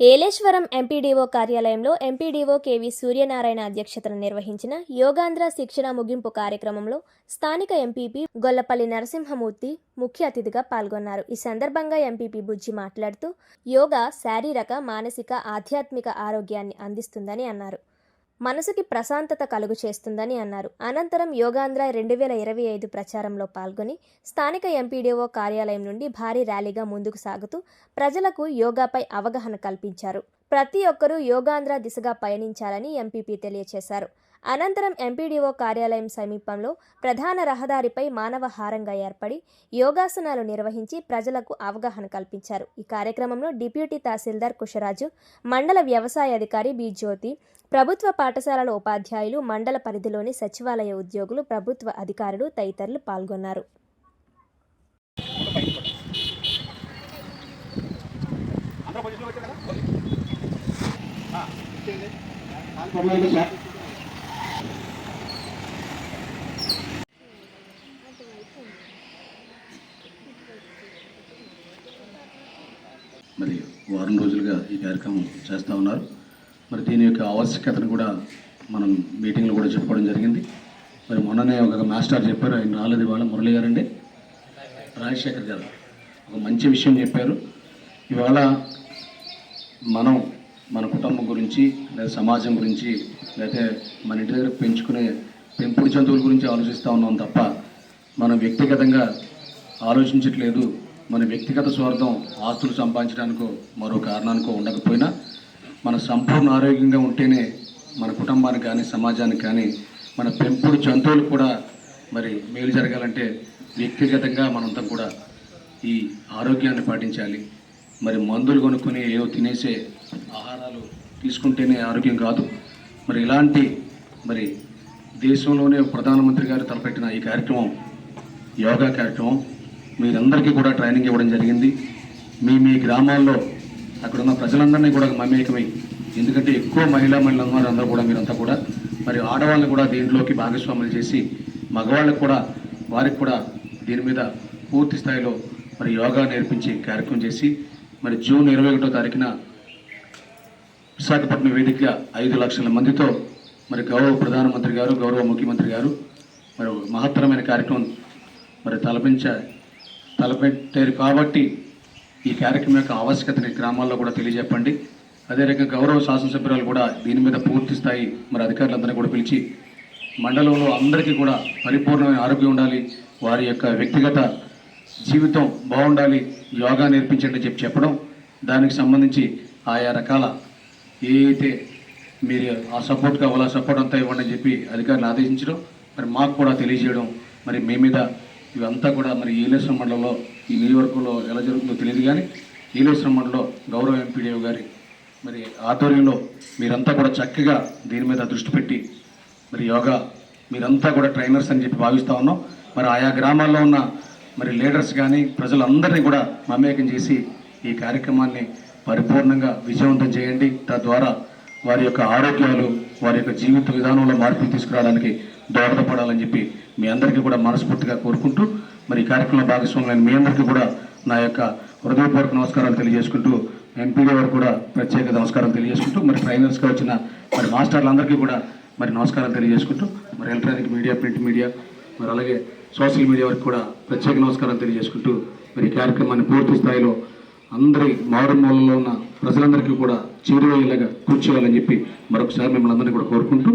Yeleswaram MPDO కార్యాలయంలో MPDO KV Suryanarayana అధ్యక్షతన నిర్వహించిన యోగాంధ్ర శిక్షణ ముగింపు కార్యక్రమంలో స్థానిక ఎంపీపీ గొల్లపల్లి నరసింహమూర్తి ముఖ్య అతిథిగా పాల్గొన్నారు. ఈ సందర్భంగా ఎంపీపీ బుజ్జి మాట్లాడుతూ యోగా శారీరక మానసిక ఆధ్యాత్మిక ఆరోగ్యాన్ని అందిస్తుందని అన్నారు. మనసుకి ప్రశాంతత కలుగు చేస్తుందని అన్నారు. అనంతరం యోగాంధ్ర రెండు వేల ఇరవై ఐదు ప్రచారంలో పాల్గొని స్థానిక ఎంపీడీఓ కార్యాలయం నుండి భారీ ర్యాలీగా ముందుకు సాగుతూ ప్రజలకు యోగాపై అవగాహన కల్పించారు. ప్రతి ఒక్కరూ యోగాంధ్ర దిశగా పయనించాలని ఎంపీపీ తెలియచేశారు. అనంతరం ఎంపీడీఓ కార్యాలయం సమీపంలో ప్రధాన రహదారిపై మానవ హారంగా ఏర్పడి యోగాసనాలు నిర్వహించి ప్రజలకు అవగాహన కల్పించారు. ఈ కార్యక్రమంలో డిప్యూటీ తహసీల్దార్ కుషరాజు మండల వ్యవసాయ అధికారి బి జ్యోతి ప్రభుత్వ పాఠశాలల ఉపాధ్యాయులు మండల పరిధిలోని సచివాలయ ఉద్యోగులు ప్రభుత్వ అధికారులు తదితరులు పాల్గొన్నారు. మరి వారం రోజులుగా ఈ కార్యక్రమం చేస్తూ ఉన్నారు. మరి దీని యొక్క ఆవశ్యకతను కూడా మనం మీటింగ్లో కూడా చెప్పుకోవడం జరిగింది. మరి మొన్ననే ఒక మాస్టర్ చెప్పారు ఆయన రాలేదు ఇవాళ మురళి గారండి. రాజశేఖర్ గారు ఒక మంచి విషయం చెప్పారు. ఇవాళ మనం మన కుటుంబం గురించి లేదా సమాజం గురించి లేకపోతే మన ఇంటి దగ్గర పెంచుకునే పెంపుడు జంతువుల గురించి ఆలోచిస్తూ ఉన్నాం తప్ప మనం వ్యక్తిగతంగా ఆలోచించట్లేదు. మన వ్యక్తిగత స్వార్థం ఆస్తులు సంపాదించడానికో మరో కారణానికో ఉండకపోయినా మన సంపూర్ణ ఆరోగ్యంగా ఉంటేనే మన కుటుంబానికి కానీ సమాజానికి కానీ మన పెంపుడు జంతువులు కూడా మరి మేలు జరగాలంటే వ్యక్తిగతంగా మనంతా కూడా ఈ ఆరోగ్యాన్ని పాటించాలి. మరి మందులు కొనుక్కొని ఏవో తినేసే ఆహారాలు తీసుకుంటేనే ఆరోగ్యం కాదు. మరి ఇలాంటి మరి దేశంలోనే ప్రధానమంత్రి గారు తలపెట్టిన ఈ కార్యక్రమం యోగా కార్యక్రమం మీరందరికీ కూడా ట్రైనింగ్ ఇవ్వడం జరిగింది. మీ మీ గ్రామాల్లో అక్కడ ఉన్న ప్రజలందరినీ కూడా మమేకమై ఎందుకంటే ఎక్కువ మహిళా మహిళలు అందరూ కూడా మీరంతా కూడా మరి ఆడవాళ్ళని కూడా దీంట్లోకి భాగస్వాములు చేసి మగవాళ్ళకు కూడా వారికి కూడా దీని మీద పూర్తి స్థాయిలో మరి యోగా నేర్పించి కార్యక్రమం చేసి మరి జూన్ ఇరవై ఒకటో తారీఖున విశాఖపట్నం వేదికగా ఐదు లక్షల మందితో మరి గౌరవ ప్రధానమంత్రి గారు గౌరవ ముఖ్యమంత్రి గారు మరి మహత్తరమైన కార్యక్రమం మరి తలపించ తలపెట్టారు. కాబట్టి ఈ కార్యక్రమం యొక్క ఆవశ్యకతని గ్రామాల్లో కూడా తెలియజెప్పండి. అదే రకంగా గౌరవ శాసనసభ్యురాలు కూడా దీని మీద పూర్తి స్థాయి మరి అధికారులందరినీ కూడా పిలిచి మండలంలో అందరికీ కూడా పరిపూర్ణమైన ఆరోగ్యం ఉండాలి వారి యొక్క వ్యక్తిగత జీవితం బాగుండాలి యోగా నేర్పించండి చెప్పి చెప్పడం. దానికి సంబంధించి ఆయా రకాల ఏ మీరు ఆ సపోర్ట్ కావాలో ఆ సపోర్ట్ అంతా ఇవ్వండి అని చెప్పి అధికారులు ఆదేశించడం మరి మాకు కూడా తెలియజేయడం మరి మీ మీద ఇవంతా కూడా మరి ఈలేశ్వరం మండలంలో ఈ నియోజకవర్గంలో ఎలా జరుగుతుందో తెలియదు కానీ ఈలేశ్వరం మండలంలో గౌరవ ఎంపీడీఓ గారి మరి ఆధ్వర్యంలో మీరంతా కూడా చక్కగా దీని మీద దృష్టి పెట్టి మరి యోగా మీరంతా కూడా ట్రైనర్స్ అని చెప్పి భావిస్తూ ఉన్నాం. మరి ఆయా గ్రామాల్లో ఉన్న మరి లీడర్స్ కానీ ప్రజలందరినీ కూడా మమేకం చేసి ఈ కార్యక్రమాన్ని పరిపూర్ణంగా విజయవంతం చేయండి. తద్వారా వారి యొక్క ఆరోగ్యాలు వారి యొక్క జీవిత విధానంలో మార్పులు తీసుకురావడానికి దోహదపడాలని చెప్పి మీ అందరికీ కూడా మనస్ఫూర్తిగా కోరుకుంటూ మరి ఈ కార్యక్రమంలో భాగస్వామ్యం మీ అందరికీ కూడా నా యొక్క హృదయపూర్వక నమస్కారాలు తెలియజేసుకుంటూ ఎంపీడీ వారు కూడా ప్రత్యేక నమస్కారం తెలియజేసుకుంటూ మరి ట్రైనర్స్గా వచ్చిన మరి మాస్టర్లందరికీ కూడా మరి నమస్కారం తెలియజేసుకుంటూ మరి ఎలక్ట్రానిక్ మీడియా ప్రింట్ మీడియా మరి అలాగే సోషల్ మీడియా వరకు కూడా ప్రత్యేక నమస్కారం తెలియజేసుకుంటూ మరి ఈ కార్యక్రమాన్ని పూర్తి స్థాయిలో అందరి మారుమూలలో ఉన్న ప్రజలందరికీ కూడా చేరువయ్యేలాగా కూర్చోవాలని చెప్పి మరొకసారి మిమ్మల్ని అందరినీ కూడా కోరుకుంటూ